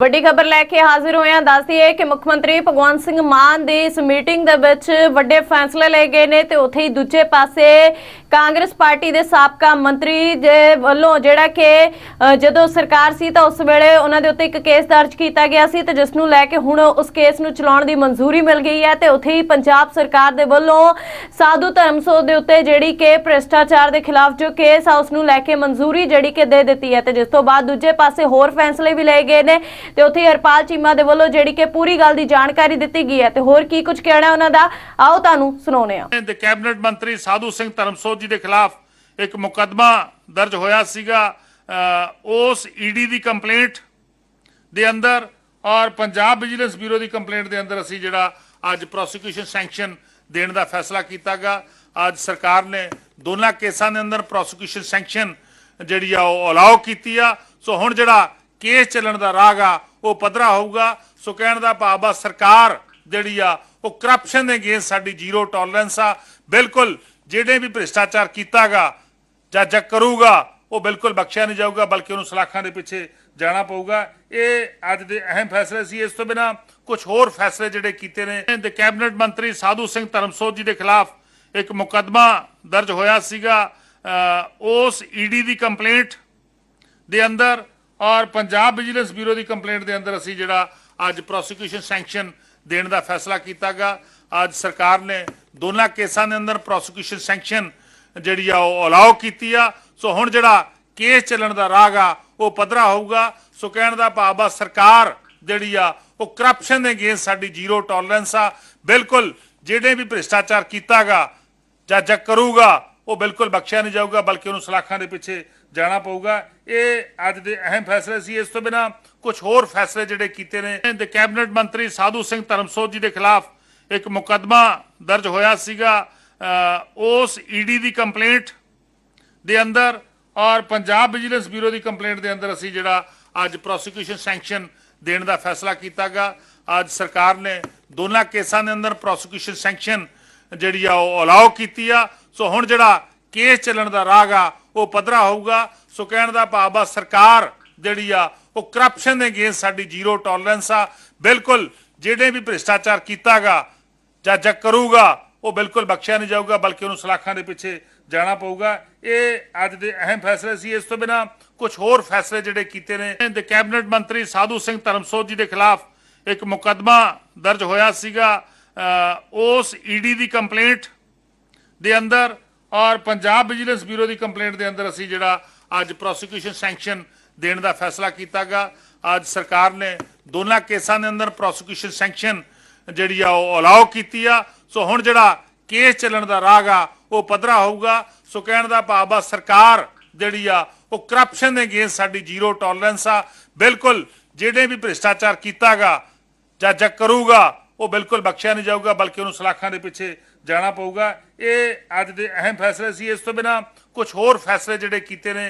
ਵੱਡੀ ਖਬਰ ਲੈ ਕੇ ਹਾਜ਼ਰ ਹੋਏ ਹਾਂ ਦੱਸਦੀ ਹੈ ਕਿ ਮੁੱਖ ਮੰਤਰੀ ਭਗਵੰਤ ਸਿੰਘ ਮਾਨ ਦੀ ਇਸ ਮੀਟਿੰਗ ਦੇ ਵਿੱਚ ਵੱਡੇ ਫੈਸਲੇ ਲਏ ਗਏ ਨੇ ਤੇ ਉੱਥੇ ਹੀ ਦੂਜੇ ਪਾਸੇ ਕਾਂਗਰਸ ਪਾਰਟੀ ਦੇ ਸਾਬਕਾ ਮੰਤਰੀ ਦੇ ਵੱਲੋਂ ਜਿਹੜਾ ਕਿ ਜਦੋਂ ਸਰਕਾਰ ਸੀ ਤਾਂ ਉਸ ਵੇਲੇ ਉਹਨਾਂ ਦੇ ਉੱਤੇ ਇੱਕ ਕੇਸ ਦਰਜ ਕੀਤਾ ਗਿਆ ਸੀ ਤੇ ਜਿਸ ਨੂੰ ਲੈ ਕੇ ਹੁਣ ਉਸ ਕੇਸ ਨੂੰ ਚਲਾਉਣ ਦੀ ਮਨਜ਼ੂਰੀ ਮਿਲ ਗਈ ਹੈ ਤੇ ਉੱਥੇ ਹੀ ਪੰਜਾਬ ਸਰਕਾਰ ਦੇ ਵੱਲੋਂ ਸਾਧੂ ਧਰਮ ਦੇ ਉੱਤੇ ਜਿਹੜੀ ਕਿ ਭ੍ਰਿਸ਼ਟਾਚਾਰ ਦੇ ਖਿਲਾਫ ਜੋ ਕੇਸ ਆ ਉਸ ਨੂੰ ਲੈ ਕੇ ਮਨਜ਼ੂਰੀ ਜਿਹੜੀ ਕਿ ਦੇ ਦਿੱਤੀ ਹੈ ਤੇ ਜਿਸ ਤੋਂ ਬਾਅਦ ਦੂਜੇ ਪਾਸੇ ਹੋਰ ਫੈਸਲੇ ਵੀ ਲਏ ਗਏ ਨੇ ਤੇ ਉੱਥੇ ਹੀ ਹਰਪਾਲ ਚੀਮਾ ਦੇ ਵੱਲੋਂ ਜਿਹੜੀ ਕਿ ਪੂਰੀ ਗੱਲ ਦੀ ਜਾਣਕਾਰੀ ਦਿੱਤੀ ਗਈ ਹੈ ਤੇ ਹੋਰ ਕੀ ਕੁਝ ਕਹਿਣਾ ਉਹਨਾਂ ਦਾ? ਆਓ ਤੁਹਾਨੂੰ ਸੁਣਾਉਂਦੇ ਹਾਂ। ਕੈਬਨਿਟ ਮੰਤਰੀ ਸਾਧੂ ਸਿੰਘ ਧਰਮਸੋਤ ਜੀ ਦੇ ਖਿਲਾਫ ਇੱਕ ਮੁਕੱਦਮਾ ਦਰਜ ਹੋਇਆ ਸੀਗਾ ਅ, ਉਸ ਈਡੀ ਦੀ ਕੰਪਲੇਂਟ ਦੇ ਅੰਦਰ ਔਰ ਪੰਜਾਬ ਵਿਜੀਲੈਂਸ ਬਿਊਰੋ ਦੀ ਕੰਪਲੇਂਟ ਦੇ ਅੰਦਰ ਅਸੀਂ ਜਿਹੜਾ ਅੱਜ ਪ੍ਰੋਸੀਕਿਊਸ਼ਨ ਸੈਂਕਸ਼ਨ ਦੇਣ ਦਾ ਫੈਸਲਾ ਕੀਤਾਗਾ। ਅੱਜ ਸਰਕਾਰ ਨੇ ਦੋਨਾਂ ਕੇਸਾਂ ਦੇ ਅੰਦਰ ਪ੍ਰੋਸੀਕਿਊਸ਼ਨ ਸੈਂਕਸ਼ਨ ਜਿਹੜੀ ਆ ਉਹ ਅਲਾਉ ਕੀਤੀ ਆ। ਸੋ ਹੁਣ ਜਿਹੜਾ ਕੇਸ ਚੱਲਣ ਦਾ ਰਾਗ ਆ ਉਹ ਪੱਧਰਾ ਹੋਊਗਾ। ਸੋ ਕਹਿਣ ਦਾ ਭਾਵ ਆ ਸਰਕਾਰ ਜਿਹੜੀ ਆ ਉਹ ਕਰਪਸ਼ਨ ਦੇ ਅਗੇਂਸਟ ਸਾਡੀ ਜ਼ੀਰੋ ਟੋਲਰੈਂਸ ਆ। ਬਿਲਕੁਲ ਜਿਹੜੇ ਵੀ ਭ੍ਰਿਸ਼ਟਾਚਾਰ ਕੀਤਾਗਾ ਜਾਂ ਜਾਂ ਕਰੂਗਾ ਉਹ ਬਿਲਕੁਲ ਬਖਸ਼ਿਆ ਨਹੀਂ ਜਾਊਗਾ ਬਲਕਿ ਉਹਨੂੰ ਸਲਾਖਾਂ ਦੇ ਪਿੱਛੇ ਜਾਣਾ ਪਊਗਾ। ਇਹ ਅੱਜ ਦੇ ਅਹਿਮ ਫੈਸਲੇ ਸੀ। ਇਸ ਤੋਂ ਬਿਨਾ ਕੁਝ ਹੋਰ ਫੈਸਲੇ ਜਿਹੜੇ ਕੀਤੇ ਨੇ ਦੇ ਕੈਬਨਿਟ ਮੰਤਰੀ ਸਾਧੂ ਸਿੰਘ ਧਰਮਸੋਤ ਜੀ ਦੇ ਖਿਲਾਫ ਇੱਕ ਮੁਕੱਦਮਾ ਦਰਜ ਹੋਇਆ ਸੀਗਾ। ਅ, ਉਸ ਈਡੀ ਦੀ ਕੰਪਲੇਂਟ ਦੇ ਅੰਦਰ ਔਰ ਪੰਜਾਬ ਵਿਜੀਲੈਂਸ ਬਿਊਰੋ ਦੀ ਕੰਪਲੇਂਟ ਦੇ ਅੰਦਰ ਅਸੀਂ ਜਿਹੜਾ ਅੱਜ ਪ੍ਰੋਸੀਕਿਊਸ਼ਨ ਸੈਂਕਸ਼ਨ ਦੇਣ ਦਾ ਫੈਸਲਾ ਕੀਤਾ ਕੀਤਾਗਾ। ਅੱਜ ਸਰਕਾਰ ਨੇ ਦੋਨਾਂ ਕੇਸਾਂ ਦੇ ਅੰਦਰ ਪ੍ਰੋਸੀਕਿਊਸ਼ਨ ਸੈਂਕਸ਼ਨ ਜਿਹੜੀ ਆ ਉਹ ਅਲਾਉ ਕੀਤੀ ਆ। ਸੋ ਹੁਣ ਜਿਹੜਾ ਕੇਸ ਚੱਲਣ ਦਾ ਰਾਹ ਆ, ਉਹ ਪੱਧਰਾ ਹੋਊਗਾ। ਸੋ ਕਹਿਣ ਦਾ ਭਾਵ ਆ, ਸਰਕਾਰ ਜਿਹੜੀ ਆ, ਉਹ ਕਰਪਸ਼ਨ ਦੇ ਅਗੇਂਸਟ ਸਾਡੀ ਜ਼ੀਰੋ ਟੋਲਰੈਂਸ ਆ। ਬਿਲਕੁਲ, ਜਿਹੜੇ ਵੀ ਭ੍ਰਿਸ਼ਟਾਚਾਰ ਕੀਤਾਗਾ ਜਾਂ ਜਾਂ ਕਰੂਗਾ ਉਹ ਬਿਲਕੁਲ ਬਖਸ਼ਿਆ ਨਹੀਂ ਜਾਊਗਾ ਬਲਕਿ ਉਹਨੂੰ ਸਲਾਖਾਂ ਦੇ ਪਿੱਛੇ ਜਾਣਾ ਪਊਗਾ। ਇਹ ਅੱਜ ਦੇ ਅਹਿਮ ਫੈਸਲੇ ਸੀ। ਇਸ ਤੋਂ ਬਿਨਾ ਕੁਝ ਹੋਰ ਫੈਸਲੇ ਜਿਹੜੇ ਕੀਤੇ ਨੇ ਦੇ ਕੈਬਨਿਟ ਮੰਤਰੀ ਸਾਧੂ ਸਿੰਘ ਧਰਮਸੋਤ ਜੀ ਦੇ ਖਿਲਾਫ ਇੱਕ ਮੁਕੱਦਮਾ ਦਰਜ ਹੋਇਆ ਸੀਗਾ। ਅ, ਉਸ ਈਡੀ ਦੀ ਕੰਪਲੇਂਟ ਦੇ ਅੰਦਰ ਔਰ ਪੰਜਾਬ ਵਿਜੀਲੈਂਸ ਬਿਊਰੋ ਦੀ ਕੰਪਲੇਂਟ ਦੇ ਅੰਦਰ ਅਸੀਂ ਜਿਹੜਾ ਅੱਜ ਪ੍ਰੋਸੀਕਿਊਸ਼ਨ ਸੈਂਕਸ਼ਨ ਦੇਣ ਦਾ ਫੈਸਲਾ ਕੀਤਾਗਾ। ਅੱਜ ਸਰਕਾਰ ਨੇ ਦੋਨਾਂ ਕੇਸਾਂ ਦੇ ਅੰਦਰ ਪ੍ਰੋਸੀਕਿਊਸ਼ਨ ਸੈਂਕਸ਼ਨ ਜਿਹੜੀ ਆ ਉਹ ਅਲਾਉ ਕੀਤੀ ਆ। ਸੋ ਹੁਣ ਜਿਹੜਾ ਕੇਸ ਚੱਲਣ ਦਾ ਰਾਹ ਆ, ਉਹ ਪੱਧਰਾ ਹੋਊਗਾ। ਸੋ ਕਹਿਣ ਦਾ ਭਾਵ ਆ, ਸਰਕਾਰ ਜਿਹੜੀ ਆ, ਉਹ ਕਰਪਸ਼ਨ ਦੇ ਅਗੇਂਸਟ ਸਾਡੀ ਜ਼ੀਰੋ ਟੋਲਰੈਂਸ ਆ। ਬਿਲਕੁਲ ਜਿਹੜੇ ਵੀ ਭ੍ਰਿਸ਼ਟਾਚਾਰ ਕੀਤਾਗਾ ਜਾਂ ਜਾਂ ਕਰੂਗਾ, ਉਹ ਬਿਲਕੁਲ ਬਖਸ਼ਿਆ ਨਹੀਂ ਜਾਊਗਾ, ਬਲਕਿ ਉਹਨੂੰ ਸਲਾਖਾਂ ਦੇ ਪਿੱਛੇ ਜਾਣਾ ਪਊਗਾ। ਇਹ ਅੱਜ ਦੇ ਅਹਿਮ ਫੈਸਲੇ ਸੀ। ਇਸ ਤੋਂ ਬਿਨਾ ਕੁਝ ਹੋਰ ਫੈਸਲੇ ਜਿਹੜੇ ਕੀਤੇ ਨੇ ਦੇ ਕੈਬਨਿਟ ਮੰਤਰੀ ਸਾਧੂ ਸਿੰਘ ਧਰਮਸੋਤ ਜੀ ਦੇ ਖਿਲਾਫ ਇੱਕ ਮੁਕੱਦਮਾ ਦਰਜ ਹੋਇਆ ਸੀਗਾ। ਉਸ ਈਡੀ ਦੀ ਕੰਪਲੇਂਟ ਦੇ ਅੰਦਰ ਔਰ ਪੰਜਾਬ ਵਿਜੀਲੈਂਸ ਬਿਊਰੋ ਦੀ ਕੰਪਲੇਂਟ ਦੇ ਅੰਦਰ ਅਸੀਂ ਜਿਹੜਾ ਅੱਜ ਪ੍ਰੋਸੀਕਿਊਸ਼ਨ ਸੈਂਕਸ਼ਨ ਦੇਣ ਦਾ ਫੈਸਲਾ ਕੀਤਾਗਾ। ਅੱਜ ਸਰਕਾਰ ਨੇ ਦੋਨਾਂ ਕੇਸਾਂ ਦੇ ਅੰਦਰ ਪ੍ਰੋਸੀਕਿਊਸ਼ਨ ਸੈਂਕਸ਼ਨ ਜਿਹੜੀ ਆ ਉਹ ਅਲਾਉ ਕੀਤੀ ਆ। ਸੋ ਹੁਣ ਜਿਹੜਾ ਕੇਸ ਚੱਲਣ ਦਾ ਰਾਗ ਆ, ਉਹ ਪੱਧਰਾ ਹੋਊਗਾ। ਸੋ ਕਹਿਣ ਦਾ ਭਾਵ ਆ, ਸਰਕਾਰ ਜਿਹੜੀ ਆ, ਉਹ ਕਰਪਸ਼ਨ ਦੇ ਅਗੇਂਸਟ ਸਾਡੀ ਜ਼ੀਰੋ ਟੋਲਰੈਂਸ ਆ। ਬਿਲਕੁਲ, ਜਿਹੜੇ ਵੀ ਭ੍ਰਿਸ਼ਟਾਚਾਰ ਕੀਤਾਗਾ ਜਾਂ ਜਾਂ ਕਰੂਗਾ ਉਹ ਬਿਲਕੁਲ ਬਖਸ਼ਿਆ ਨਹੀਂ ਜਾਊਗਾ, ਬਲਕਿ ਉਹਨੂੰ ਸਲਾਖਾਂ ਦੇ ਪਿੱਛੇ ਜਾਣਾ ਪਊਗਾ। ਇਹ ਅੱਜ ਦੇ ਅਹਿਮ ਫੈਸਲੇ ਸੀ। ਇਸ ਤੋਂ ਬਿਨਾ ਕੁਝ ਹੋਰ ਫੈਸਲੇ ਜਿਹੜੇ ਕੀਤੇ ਨੇ